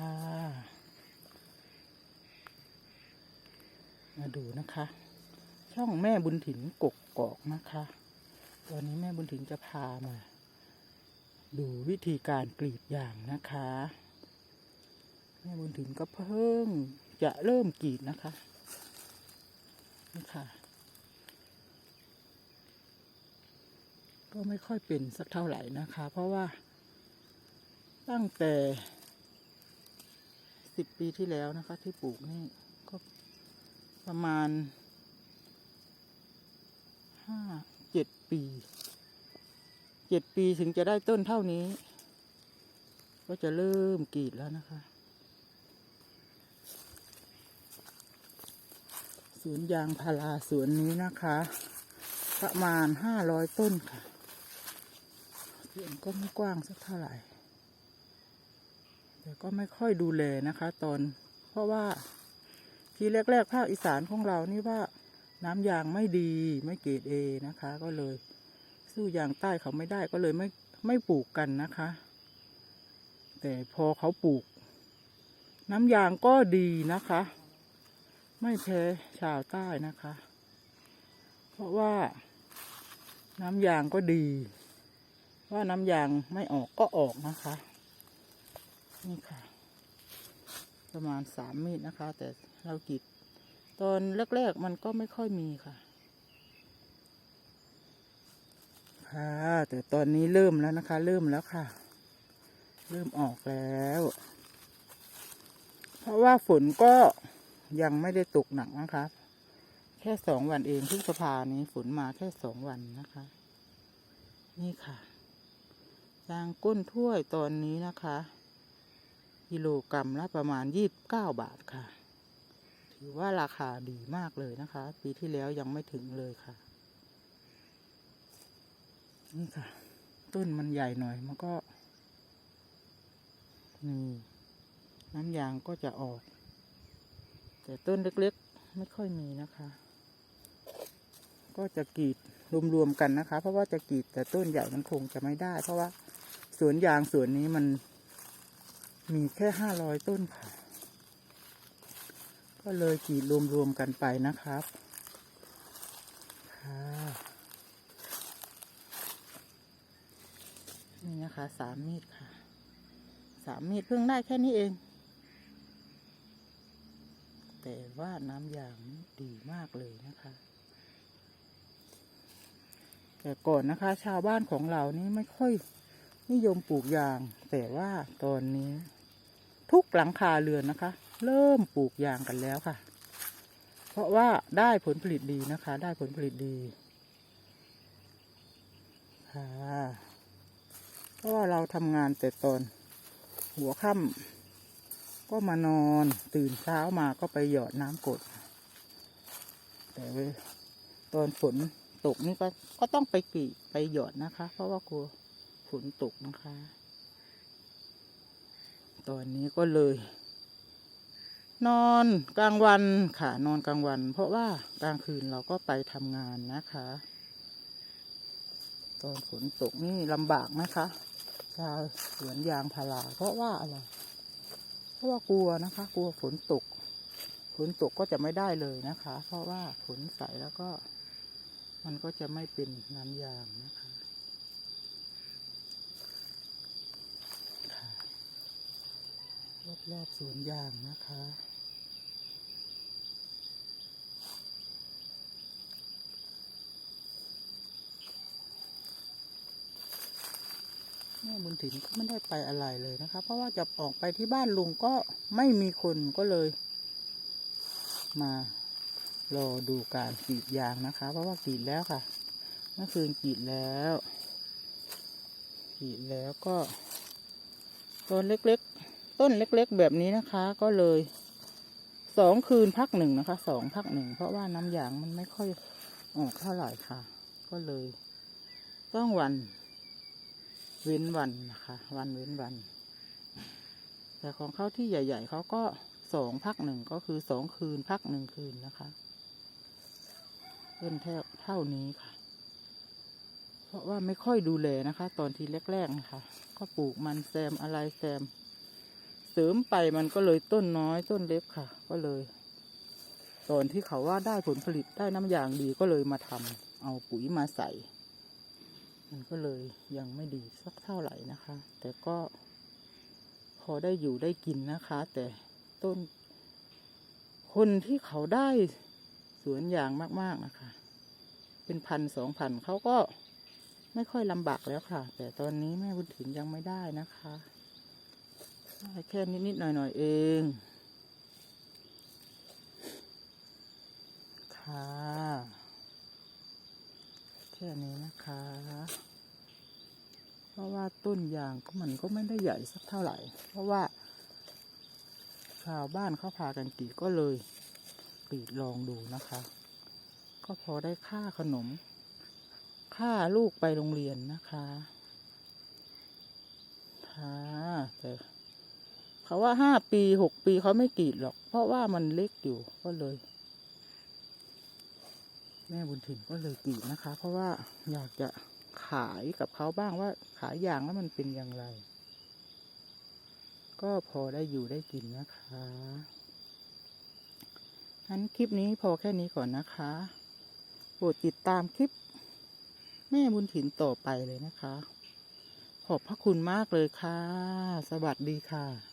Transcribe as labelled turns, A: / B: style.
A: ค่ะ มาดูนะคะ ช่องแม่บุญถิ่นกกกอกนะคะวันนี้แม่บุญถิ่นจะพามา ดูวิธีการกรีดยางนะคะ แม่บุญถิ่นก็เพิ่งจะเริ่มกรีดนะคะนี่ค่ะ ก็ไม่ค่อยเป็นสักเท่าไหร่นะคะ เพราะว่าตั้งแต่ สิบปีที่แล้วนะคะ ที่ปลูกนี่ก็ประมาณห้าเจ็ดปีเจ็ดปีถึงจะได้ต้นเท่านี้ ก็จะเริ่มกรีดแล้วนะคะ สวนยางพาราสวนนี้นะคะ ประมาณห้าร้อยต้นค่ะสวนก็ไม่กว้างสักเท่าไหร่ แต่ก็ไม่ค่อยดูแลนะคะ ตอน เพราะว่าทีแรกๆภาคอีสานของเรานี่ว่าน้ำยางไม่ดีไม่เกรดเอนะคะ ก็เลย สู้ยางใต้เขาไม่ได้ก็เลยไม่ไม่ปลูกกันนะคะ แต่พอเขาปลูก น้ำยางก็ดีนะคะ ไม่แพ้ชาวใต้นะคะ เพราะว่า น้ำยางก็ดี ว่าน้ำยางไม่ออกก็ออกนะคะ นี่ค่ะ ประมาณสามเมตรนะคะ แต่เรากีดตอนแรกๆมันก็ไม่ค่อยมีค่ะ ค่ะ แต่ตอนนี้เริ่มแล้วนะคะ เริ่มแล้วค่ะ เริ่มออกแล้ว เพราะว่าฝนก็ยังไม่ได้ตกหนักนะคะ แค่สองวันเองพฤษภานี้ฝนมาแค่สองวันนะคะ นี่ค่ะยางก้นถ้วยตอนนี้นะคะ กิโลกรรัมละประมาณยี่บเก้าบาทค่ะ ถือว่าราคาดีมากเลยนะคะ ปีที่แล้วยังไม่ถึงเลยค่ะ นี่ค่ะ ต้นมันใหญ่หน่อย มันก็นี่น้ำยางก็จะออก แต่ต้นเล็กๆ ไม่ค่อยมีนะคะ ก็จะกรีดรวมๆกันนะคะ เพราะว่าจะกรีดแต่ต้นใหญ่มันคงจะไม่ได้ เพราะว่าสวนยางสวนนี้มัน มีแค่ห้าร้อยต้นค่ะ ก็เลยกรีดรวมๆกันไปนะครับค่ะนี่นะคะสามมีดค่ะสามมีดเพิ่งได้แค่นี้เอง แต่ว่าน้ำยางดีมากเลยนะคะ แต่ก่อนนะคะ ชาวบ้านของเรานี่ไม่ค่อยนิยมปลูกยาง แต่ว่าตอนนี้ ทุกหลังคาเรือนนะคะ เริ่มปลูกยางกันแล้วค่ะ เพราะว่าได้ผลผลิตดีนะคะ ได้ผลผลิตดีค่ะเพราะว่าเราทำงานแต่ตอนหัวค่ำก็มานอนตื่นเช้ามาก็ไปหยอดน้ำกด แต่เวตอนฝนตกนี่ก็ก็ต้องไปกรีดไปหยอดนะคะ เพราะว่ากลัวฝนตกนะคะ ตอนนี้ก็เลย นอนกลางวันค่ะนอนกลางวัน เพราะว่ากลางคืนเราก็ไปทำงานนะคะ ตอนฝนตกนี่ลำบากนะคะชาวสวนยางพาราเพราะว่าอะไรเพราะว่ากลัวนะคะ กลัวฝนตก ฝนตกก็จะไม่ได้เลยนะคะ เพราะว่าฝนใสแล้วก็ มันก็จะไม่เป็นน้ำยางนะคะค่ะ รอบๆสวนยางนะคะ แม่บุญถิ่นก็ไม่ได้ไปอะไรเลยนะคะ เพราะว่าจะออกไปที่บ้านลุงก็ไม่มีคนก็เลย มารอดูการกรีดยางนะคะ เพราะว่ากรีดแล้วค่ะเมื่อคืนกรีดแล้วกรีดแล้วก็ต้นเล็กๆ ต้นเล็กๆแบบนี้นะคะ ก็เลยสองคืนพักหนึ่งนะคะสองพักหนึ่งเพราะว่าน้ำยางมันไม่ค่อยออกเท่าไหร่ค่ะ ก็เลย ต้องวัน เว้นวันนะคะ วันเว้นวัน แต่ของเขาที่ใหญ่ ๆเขาก็สองพักหนึ่งก็คือสองคืนพักหนึ่งคืนนะคะเป็นแท่เท่านี้ค่ะ เพราะว่าไม่ค่อยดูแลนะคะ ตอนทีแรกๆนะคะ ก็ปลูกมันแซมอะไรแซม เสริมไปมันก็เลยต้นน้อยต้นเล็กค่ะ ก็เลย ตอนที่เขาว่าได้ผลผลิตได้น้ำยางดีก็เลยมาทำเอาปุ๋ยมาใส่ มันก็เลยยังไม่ดีสักเท่าไหร่นะคะ แต่ก็ พอได้อยู่ได้กินนะคะ แต่ต้น คนที่เขาได้สวนยางมาก ๆนะคะ เป็นพันสองพันเขาก็ไม่ค่อยลำบากแล้วค่ะ แต่ตอนนี้แม่บุญถิ่นยังไม่ได้นะคะ แค่นิด ๆ หน่อย ๆ เอง ค่ะ แค่นี้นะคะ เพราะว่าต้นยางก็มันก็ไม่ได้ใหญ่สักเท่าไหร่ เพราะว่า ชาวบ้านเขาพากันกรีดก็เลยกรีดลองดูนะคะ ก็พอได้ค่าขนม ค่าลูกไปโรงเรียนนะคะ ค่ะแต่ เขาว่าห้าปีหกปีเขาไม่กรีดหรอก เพราะว่ามันเล็กอยู่ก็เลย แม่บุญถิ่นก็เลยกรีดนะคะ เพราะว่าอยากจะขายกับเขาบ้างว่าขายอย่างแล้วมันเป็นอย่างไร ก็พอได้อยู่ได้กินนะคะงั้นคลิปนี้พอแค่นี้ก่อนนะคะโปรดติดตามคลิป แม่บุญถิ่นต่อไปเลยนะคะ ขอบพระคุณมากเลยค่ะ สวัสดีค่ะ